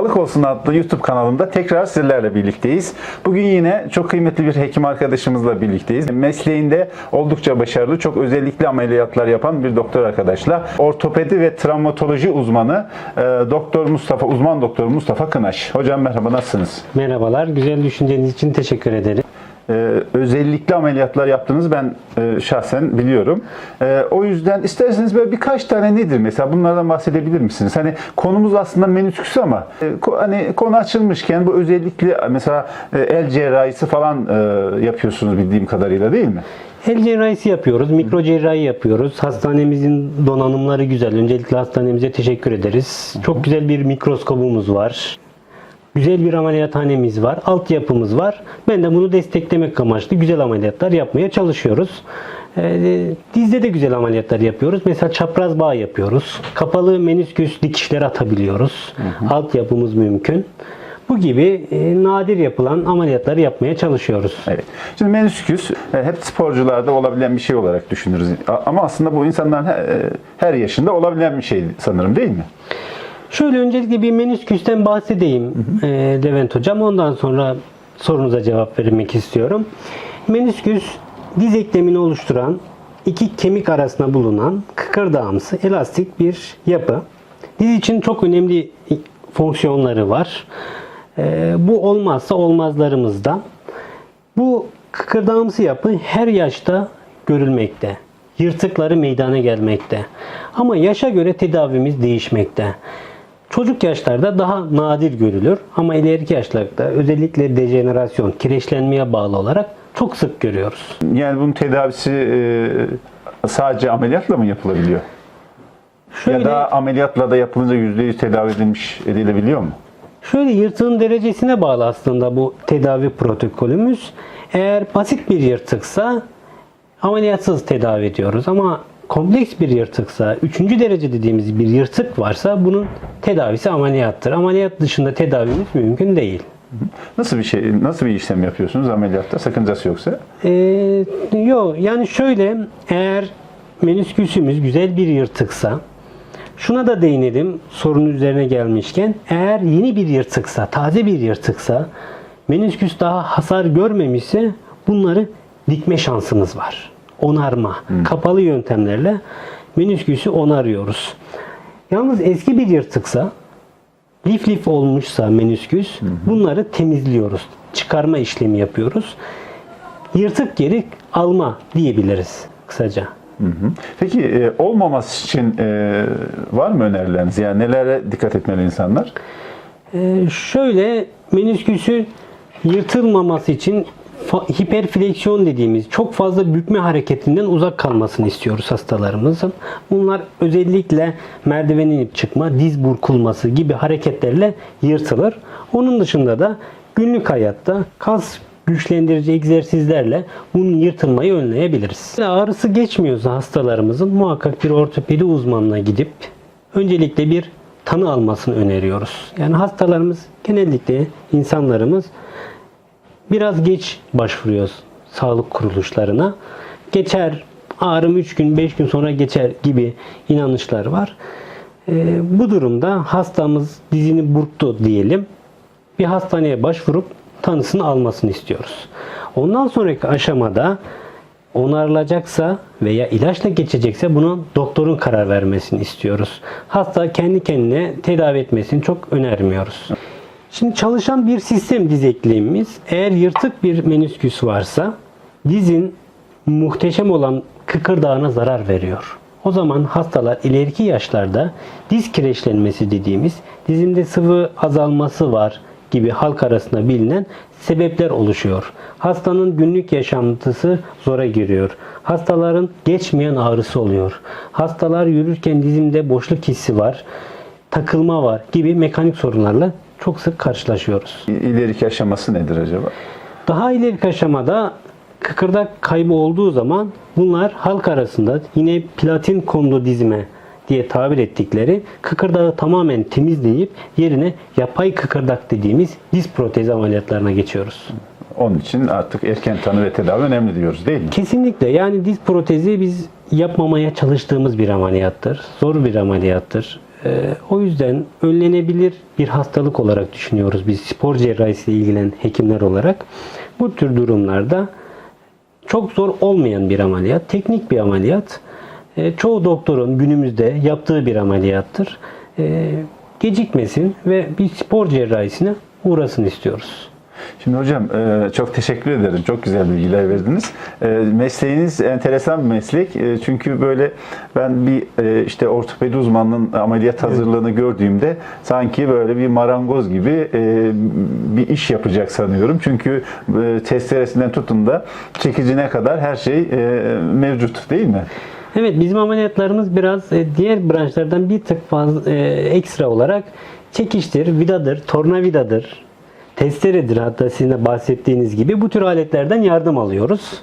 Sağlık Olsun adlı YouTube kanalımda tekrar sizlerle birlikteyiz. Bugün yine çok kıymetli bir hekim arkadaşımızla birlikteyiz. Mesleğinde oldukça başarılı, çok özellikle ameliyatlar yapan bir doktor arkadaşla. Ortopedi ve travmatoloji uzmanı e, Doktor Mustafa, uzman doktor Mustafa Kınaş. Hocam merhaba, nasılsınız? Merhabalar, güzel düşünceniz için teşekkür ederim. Ee, özellikle ameliyatlar yaptığınızı ben e, şahsen biliyorum. Ee, o yüzden isterseniz böyle birkaç tane nedir mesela bunlardan bahsedebilir misiniz? Hani konumuz aslında menüsküs ama e, ko- hani konu açılmışken bu özellikle mesela e, el cerrahisi falan e, yapıyorsunuz bildiğim kadarıyla değil mi? El cerrahisi yapıyoruz, mikro cerrahi yapıyoruz. Hastanemizin donanımları güzel. Öncelikle hastanemize teşekkür ederiz. Çok güzel bir mikroskobumuz var. Güzel bir ameliyathanemiz var, altyapımız var. Ben de bunu desteklemek amaçlı güzel ameliyatlar yapmaya çalışıyoruz. Ee, dizde de güzel ameliyatlar yapıyoruz. Mesela çapraz bağ yapıyoruz. Kapalı menisküs dikişleri atabiliyoruz. Altyapımız mümkün. Bu gibi e, nadir yapılan ameliyatları yapmaya çalışıyoruz. Evet. Şimdi menüsküs e, hep sporcularda olabilen bir şey olarak düşünürüz. A- Ama aslında bu insanların he- e, her yaşında olabilen bir şey sanırım değil mi? Şöyle öncelikle bir menisküsten bahsedeyim e, Levent Hocam. Ondan sonra sorunuza cevap vermek istiyorum. Menisküs diz eklemini oluşturan iki kemik arasında bulunan kıkırdağımsı elastik bir yapı. Diz için çok önemli fonksiyonları var. E, bu olmazsa olmazlarımızdan. Bu kıkırdağımsı yapı her yaşta görülmekte. Yırtıkları meydana gelmekte. Ama yaşa göre tedavimiz değişmekte. Çocuk yaşlarda daha nadir görülür ama ileriki yaşlarda özellikle dejenerasyon, kireçlenmeye bağlı olarak çok sık görüyoruz. Yani bunun tedavisi e, sadece ameliyatla mı yapılabiliyor? Şöyle, Ya da ameliyatla da yapılınca %100 tedavi edilmiş edilebiliyor mu? şöyle yırtığın derecesine bağlı aslında bu tedavi protokolümüz. Eğer basit bir yırtıksa ameliyatsız tedavi ediyoruz ama kompleks bir yırtıksa, üçüncü derece dediğimiz bir yırtık varsa bunun tedavisi ameliyattır. Ameliyat dışında tedavimiz mümkün değil. Nasıl bir şey, nasıl bir işlem yapıyorsunuz ameliyatta? Sakıncası yoksa? Ee, yok yani şöyle eğer menisküsümüz güzel bir yırtıksa şuna da değinelim sorunun üzerine gelmişken eğer yeni bir yırtıksa taze bir yırtıksa menisküs daha hasar görmemişse bunları dikme şansımız var. Onarma. Kapalı yöntemlerle menisküsü onarıyoruz. Yalnız eski bir yırtıksa lif lif olmuşsa menisküs bunları temizliyoruz. Çıkarma işlemi yapıyoruz. Yırtık geri alma diyebiliriz kısaca. Hı hı. Peki e, olmaması için e, var mı önerileriniz? Yani nelere dikkat etmeli insanlar? Ee, şöyle menisküsü yırtılmaması için hiperfleksiyon dediğimiz çok fazla bükme hareketinden uzak kalmasını istiyoruz hastalarımızın. Bunlar özellikle merdiven inip çıkma, diz burkulması gibi hareketlerle yırtılır. Onun dışında da günlük hayatta kas güçlendirici egzersizlerle bunun yırtılmayı önleyebiliriz. Ağrısı geçmiyorsa hastalarımızın muhakkak bir ortopedi uzmanına gidip öncelikle bir tanı almasını öneriyoruz. Yani hastalarımız genellikle insanlarımız biraz geç başvuruyoruz sağlık kuruluşlarına. Geçer ağrım 3 gün 5 gün sonra geçer gibi inanışlar var. Ee, bu durumda hastamız dizini burktu diyelim. Bir hastaneye başvurup tanısını almasını istiyoruz. Ondan sonraki aşamada onarılacaksa veya ilaçla geçecekse bunun doktorun karar vermesini istiyoruz. Hasta kendi kendine tedavi etmesini çok önermiyoruz. Şimdi çalışan bir sistem diz eklemimiz. Eğer yırtık bir menisküs varsa dizin muhteşem olan kıkırdağına zarar veriyor. O zaman hastalar ileriki yaşlarda diz kireçlenmesi dediğimiz dizinde sıvı azalması var gibi halk arasında bilinen sebepler oluşuyor. Hastanın günlük yaşantısı zora giriyor. Hastaların geçmeyen ağrısı oluyor. Hastalar yürürken dizimde boşluk hissi var, takılma var gibi mekanik sorunlarla çok sık karşılaşıyoruz. İleriki aşaması nedir acaba? Daha ileriki aşamada kıkırdak kaybı olduğu zaman bunlar halk arasında yine platin kondu dizme diye tabir ettikleri kıkırdağı tamamen temizleyip yerine yapay kıkırdak dediğimiz diz protezi ameliyatlarına geçiyoruz. Onun için artık erken tanı ve tedavi önemli diyoruz değil mi? Kesinlikle yani diz protezi biz yapmamaya çalıştığımız bir ameliyattır. Zor bir ameliyattır. Ee, o yüzden önlenebilir bir hastalık olarak düşünüyoruz biz spor cerrahisiyle ilgilenen hekimler olarak. Bu tür durumlarda çok zor olmayan bir ameliyat, teknik bir ameliyat. Ee, çoğu doktorun günümüzde yaptığı bir ameliyattır. Ee, gecikmesin ve bir spor cerrahisine uğrasın istiyoruz. Şimdi hocam e, çok teşekkür ederim. Çok güzel bilgiler verdiniz. E, Mesleğiniz enteresan bir meslek. E, Çünkü böyle ben bir işte ortopedi uzmanının ameliyat hazırlığını gördüğümde sanki böyle bir marangoz gibi bir iş yapacak sanıyorum. Çünkü testeresinden tutun da çekicine kadar her şey mevcut değil mi? Evet bizim ameliyatlarımız biraz diğer branşlardan bir tık fazla ekstra olarak çekiştir, vidadır, tornavidadır, testeredir hatta sizin de bahsettiğiniz gibi bu tür aletlerden yardım alıyoruz.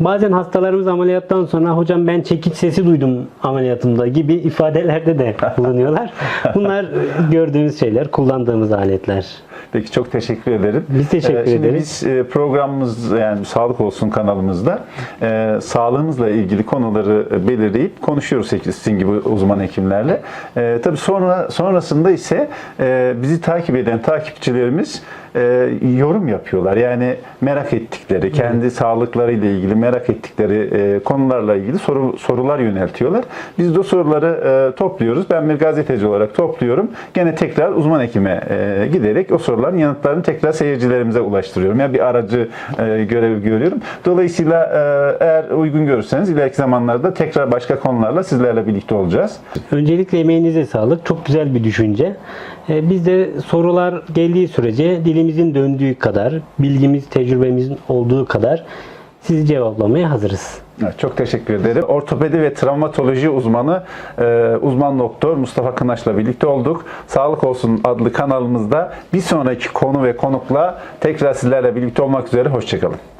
Bazen hastalarımız ameliyattan sonra hocam ben çekiç sesi duydum ameliyatımda gibi ifadelerde de bulunuyorlar. Bunlar e, gördüğünüz şeyler, kullandığımız aletler. Peki çok teşekkür ederim. Biz teşekkür Ee, Şimdi ederiz. biz e, programımız yani Sağlık Olsun kanalımızda e, sağlığımızla ilgili konuları belirleyip konuşuyoruz sizin gibi uzman hekimlerle. E, tabii sonra sonrasında ise e, bizi takip eden takipçilerimiz e, yorum yapıyorlar. Yani merak ettikleri, kendi sağlıklarıyla ilgili merak ettikleri e, konularla ilgili soru, sorular yöneltiyorlar. Biz de o soruları e, topluyoruz. Ben bir gazeteci olarak topluyorum. Gene tekrar uzman hekime e, giderek o soruların yanıtlarını tekrar seyircilerimize ulaştırıyorum. Yani bir aracı e, görevi görüyorum. Dolayısıyla e, eğer uygun görürseniz ileriki zamanlarda tekrar başka konularla sizlerle birlikte olacağız. Öncelikle emeğinize sağlık. Çok güzel bir düşünce. Ee, Biz de sorular geldiği sürece dilimizin döndüğü kadar, bilgimiz, tecrübemizin olduğu kadar sizi cevaplamaya hazırız. Çok teşekkür ederim. Ortopedi ve travmatoloji uzmanı e, uzman doktor Mustafa Kınaç'la birlikte olduk. Sağlık Olsun adlı kanalımızda bir sonraki konu ve konukla tekrar sizlerle birlikte olmak üzere. Hoşçakalın.